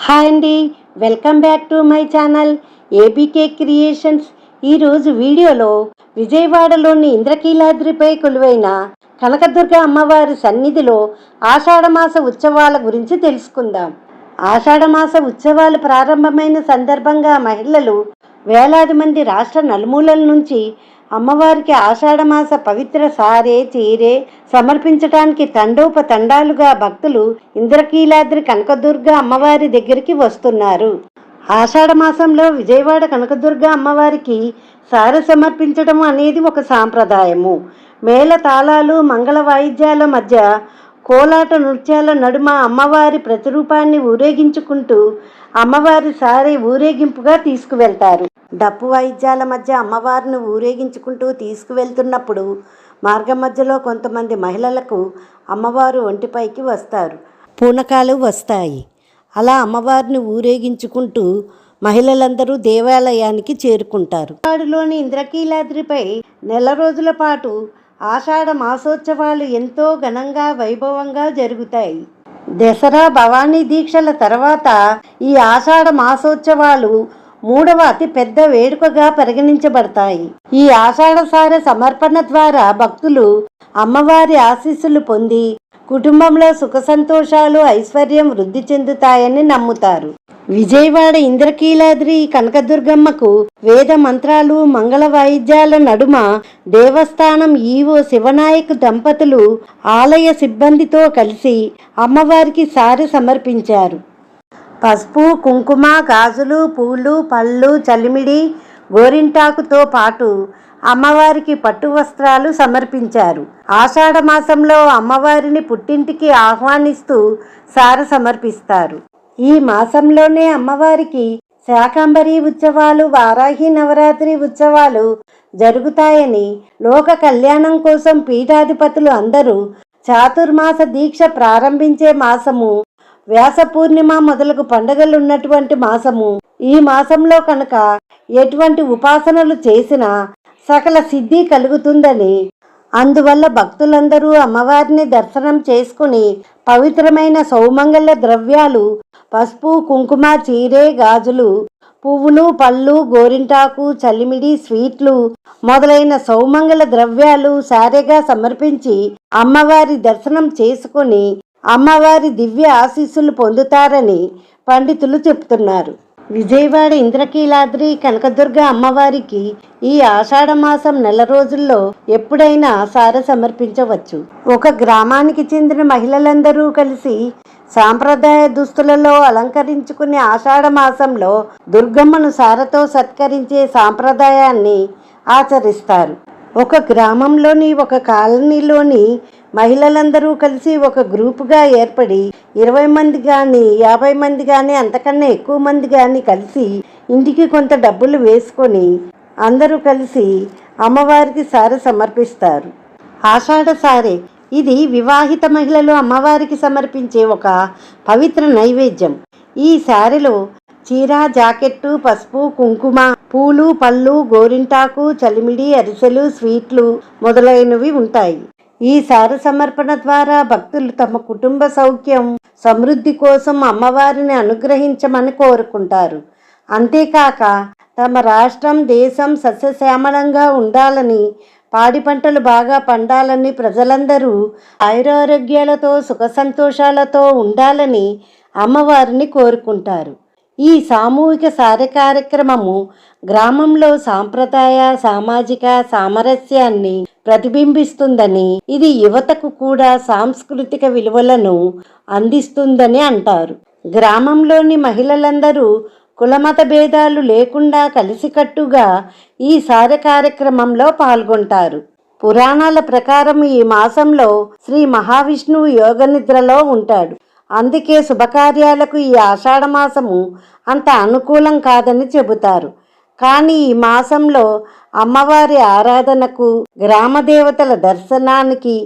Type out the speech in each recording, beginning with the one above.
Hi అండి welcome back to my channel A B K creations ఈరోజు వీడియోలో విజయవాడలోని ఇంద్రకీలాద్రిపై కొలువైన కనకదుర్గ అమ్మవారి సన్నిధిలో ఆషాఢమాస ఉత్సవాల గురించి తెలుసుకుందాం. ఆషాఢమాస ఉత్సవాలు ప్రారంభమైన సందర్భంగా మహిళలు వేలాది మంది రాష్ట్ర నలుమూలల నుంచి అమ్మవారికి ఆషాఢమాస పవిత్ర సారే చీరే సమర్పించటానికి తండోపతండాలుగా భక్తులు ఇంద్రకీలాద్రి కనకదుర్గ అమ్మవారి దగ్గరికి వస్తున్నారు. ఆషాఢ మాసంలో విజయవాడ కనకదుర్గ అమ్మవారికి సార సమర్పించడం అనేది ఒక సాంప్రదాయము. మేళ తాళాలు మంగళ వాయిద్యాల మధ్య కోలాట నృత్యాల నడుమ అమ్మవారి ప్రతిరూపాన్ని ఊరేగించుకుంటూ అమ్మవారి సారే ఊరేగింపుగా తీసుకువెళ్తారు. డప్పు వాయిద్యాల మధ్య అమ్మవారిని ఊరేగించుకుంటూ తీసుకువెళ్తున్నప్పుడు మార్గం మధ్యలో కొంతమంది మహిళలకు అమ్మవారు ఒంటిపైకి వస్తారు. పూనకాలు వస్తాయి. అలా అమ్మవారిని ఊరేగించుకుంటూ మహిళలందరూ దేవాలయానికి చేరుకుంటారు. వాడులోని ఇంద్రకీలాద్రిపై నెల రోజుల పాటు ఆషాఢ మాసోత్సవాలు ఎంతో ఘనంగా వైభవంగా జరుగుతాయి. దసరా భవానీ దీక్షల తర్వాత ఈ ఆషాఢ మాసోత్సవాలు మూడవ అతిపెద్ద వేడుకగా పరిగణించబడతాయి. ఈ ఆషాఢసార సమర్పణ ద్వారా భక్తులు అమ్మవారి ఆశీస్సులు పొంది కుటుంబంలో సుఖ సంతోషాలు ఐశ్వర్యం వృద్ధి చెందుతాయని నమ్ముతారు. విజయవాడ ఇంద్రకీలాద్రి కనకదుర్గమ్మకు వేద మంత్రాలు మంగళ వాయిద్యాల నడుమ దేవస్థానం ఈవో శివనాయక్ దంపతులు ఆలయ సిబ్బందితో కలిసి అమ్మవారికి సారి సమర్పించారు. పసుపు కుంకుమ గాజులు పూలు పళ్ళు చలిమిడి గోరింటాకుతో పాటు అమ్మవారికి పట్టు వస్త్రాలు సమర్పించారు. ఆషాఢ మాసంలో అమ్మవారిని పుట్టింటికి ఆహ్వానిస్తూ సార సమర్పిస్తారు. ఈ మాసంలోనే అమ్మవారికి శాకంబరి ఉత్సవాలు వారాహి నవరాత్రి ఉత్సవాలు జరుగుతాయని లోక కళ్యాణం కోసం పీఠాధిపతులు అందరూ చాతుర్మాస దీక్ష ప్రారంభించే మాసము వ్యాస పూర్ణిమ మొదలగు పండుగలు ఉన్నటువంటి మాసము. ఈ మాసంలో కనుక ఎటువంటి ఉపాసనలు చేసినా సకల సిద్ధి కలుగుతుందని అందువల్ల భక్తులందరూ అమ్మవారిని దర్శనం చేసుకుని పవిత్రమైన సౌమంగళ ద్రవ్యాలు పసుపు కుంకుమ చీరే గాజులు పువ్వులు పళ్ళు గోరింటాకు చలిమిడి స్వీట్లు మొదలైన సౌమంగళ ద్రవ్యాలు సారెగా సమర్పించి అమ్మవారి దర్శనం చేసుకుని అమ్మవారి దివ్య ఆశీస్సులు పొందుతారని పండితులు చెప్తున్నారు. విజయవాడ ఇంద్రకీలాద్రి కనకదుర్గ అమ్మవారికి ఈ ఆషాఢ మాసం నెల రోజుల్లో ఎప్పుడైనా సార సమర్పించవచ్చు. ఒక గ్రామానికి చెందిన మహిళలందరూ కలిసి సాంప్రదాయ దుస్తులలో అలంకరించుకునే ఆషాఢ మాసంలో దుర్గమ్మను సారతో సత్కరించే సాంప్రదాయాన్ని ఆచరిస్తారు. ఒక గ్రామంలోని ఒక కాలనీలోని మహిళలందరూ కలిసి ఒక గ్రూపుగా ఏర్పడి ఇరవై మంది కానీ యాభై మంది కానీ అంతకన్నా ఎక్కువ మంది కానీ కలిసి ఇంటికి కొంత డబ్బులు వేసుకొని అందరూ కలిసి అమ్మవారికి సారె సమర్పిస్తారు. ఆషాఢ సారే ఇది వివాహిత మహిళలు అమ్మవారికి సమర్పించే ఒక పవిత్ర నైవేద్యం. ఈ సారెలో చీర జాకెట్టు పసుపు కుంకుమ పూలు పళ్ళు గోరింటాకు చలిమిడి అరిసెలు స్వీట్లు మొదలైనవి ఉంటాయి. ఈ సార సమర్పణ ద్వారా భక్తులు తమ కుటుంబ సౌఖ్యం సమృద్ధి కోసం అమ్మవారిని అనుగ్రహించమని కోరుకుంటారు. అంతేకాక తమ రాష్ట్రం దేశం సస్యశ్యామలంగా ఉండాలని పాడి పంటలు బాగా పండాలని ప్రజలందరూ ఆయురారోగ్యాలతో సుఖ సంతోషాలతో ఉండాలని అమ్మవారిని కోరుకుంటారు. ఈ సామూహిక సార కార్యక్రమము గ్రామంలో సాంప్రదాయ సామాజిక సామరస్యాన్ని ప్రతిబింబిస్తుందని ఇది యువతకు కూడా సాంస్కృతిక విలువలను అందిస్తుందని అంటారు. గ్రామంలోని మహిళలందరూ కులమత భేదాలు లేకుండా కలిసికట్టుగా ఈ సార కార్యక్రమంలో పాల్గొంటారు. పురాణాల ప్రకారం ఈ మాసంలో శ్రీ మహావిష్ణువు యోగనిద్రలో ఉంటాడు. అందుకే శుభకార్యాలకు ఈ ఆషాఢ మాసము అంత అనుకూలం కాదని చెబుతారు. కానీ ఈ మాసంలో అమ్మవారి ఆరాధనకు గ్రామదేవతల దర్శనానికి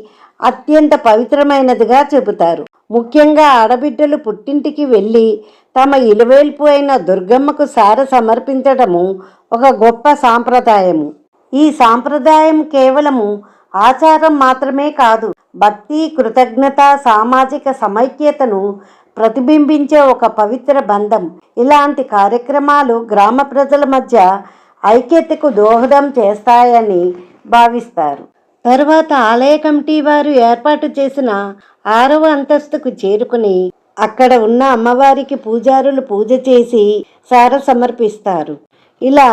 అత్యంత పవిత్రమైనదిగా చెబుతారు. ముఖ్యంగా ఆడబిడ్డలు పుట్టింటికి వెళ్ళి తమ ఇలువేల్పు అయిన దుర్గమ్మకు సార సమర్పించడము ఒక గొప్ప సాంప్రదాయము. ఈ సాంప్రదాయం కేవలము ఆచారం మాత్రమే కాదు భక్తి కృతజ్ఞత సామాజిక సమైక్యతను ప్రతిబింబించే ఒక పవిత్ర బంధం. ఇలాంటి కార్యక్రమాలు గ్రామ ప్రజల మధ్య ఐక్యతకు దోహదం చేస్తాయని భావిస్తారు. తరువాత ఆలయ కమిటీ వారు ఏర్పాటు చేసిన ఆరవ అంతస్తుకు చేరుకుని అక్కడ ఉన్న అమ్మవారికి పూజారులు పూజ చేసి సార సమర్పిస్తారు. ఇలా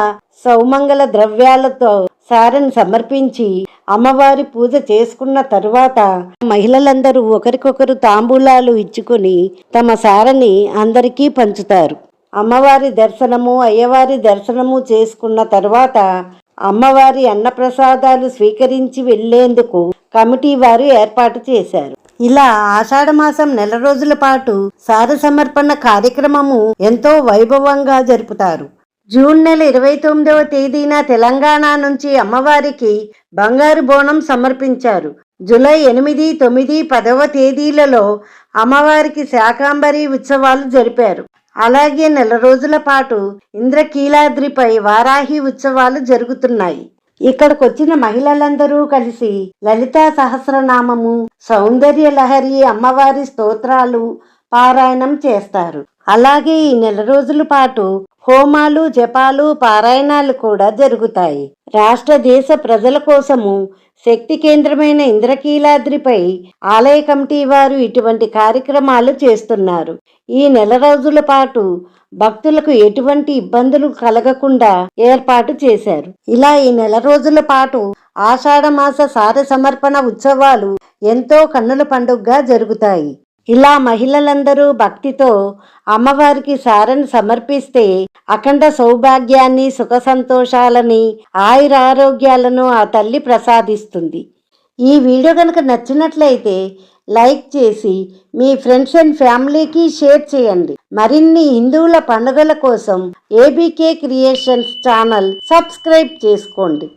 సౌమంగళ ద్రవ్యాలతో సారని సమర్పించి అమ్మవారి పూజ చేసుకున్న తరువాత మహిళలందరూ ఒకరికొకరు తాంబూలాలు ఇచ్చుకొని తమ సారని అందరికీ పంచుతారు. అమ్మవారి దర్శనము అయ్యవారి దర్శనము చేసుకున్న తర్వాత అమ్మవారి అన్నప్రసాదాలు స్వీకరించి వెళ్ళేందుకు కమిటీ వారు ఏర్పాటు చేశారు. ఇలా ఆషాఢమాసం నెల రోజుల పాటు సార సమర్పణ కార్యక్రమము ఎంతో వైభవంగా జరుపుతారు. జూన్ నెల ఇరవై తొమ్మిదవ తేదీన తెలంగాణ నుంచి అమ్మవారికి బంగారు బోనం సమర్పించారు. జూలై ఎనిమిది తొమ్మిది పదవ తేదీలలో అమ్మవారికి శాకాంబరి ఉత్సవాలు జరిపారు. అలాగే నెల రోజుల పాటు ఇంద్రకీలాద్రిపై వారాహి ఉత్సవాలు జరుగుతున్నాయి. ఇక్కడికి వచ్చిన మహిళలందరూ కలిసి లలితా సహస్రనామము సౌందర్య లహరి అమ్మవారి స్తోత్రాలు పారాయణం చేస్తారు. అలాగే ఈ నెల రోజుల పాటు హోమాలు జపాలు పారాయణాలు కూడా జరుగుతాయి. రాష్ట్ర దేశ ప్రజల కోసము శక్తి కేంద్రమైన ఇంద్రకీలాద్రిపై ఆలయ కమిటీ వారు ఇటువంటి కార్యక్రమాలు చేస్తున్నారు. ఈ నెల రోజుల పాటు భక్తులకు ఎటువంటి ఇబ్బందులు కలగకుండా ఏర్పాటు చేశారు. ఇలా ఈ నెల రోజుల పాటు ఆషాఢమాస సార సమర్పణ ఉత్సవాలు ఎంతో కన్నుల పండుగగా జరుగుతాయి. ఇలా మహిళలందరూ భక్తితో అమ్మవారికి సారని సమర్పిస్తే అఖండ సౌభాగ్యాన్ని సుఖ సంతోషాలని ఆయుర ఆరోగ్యాలను ఆ తల్లి ప్రసాదిస్తుంది. ఈ వీడియో కనుక నచ్చినట్లయితే లైక్ చేసి మీ ఫ్రెండ్స్ అండ్ ఫ్యామిలీకి షేర్ చేయండి. మరిన్ని హిందువుల పండుగల కోసం ఏబీకే క్రియేషన్స్ ఛానల్ సబ్స్క్రైబ్ చేసుకోండి.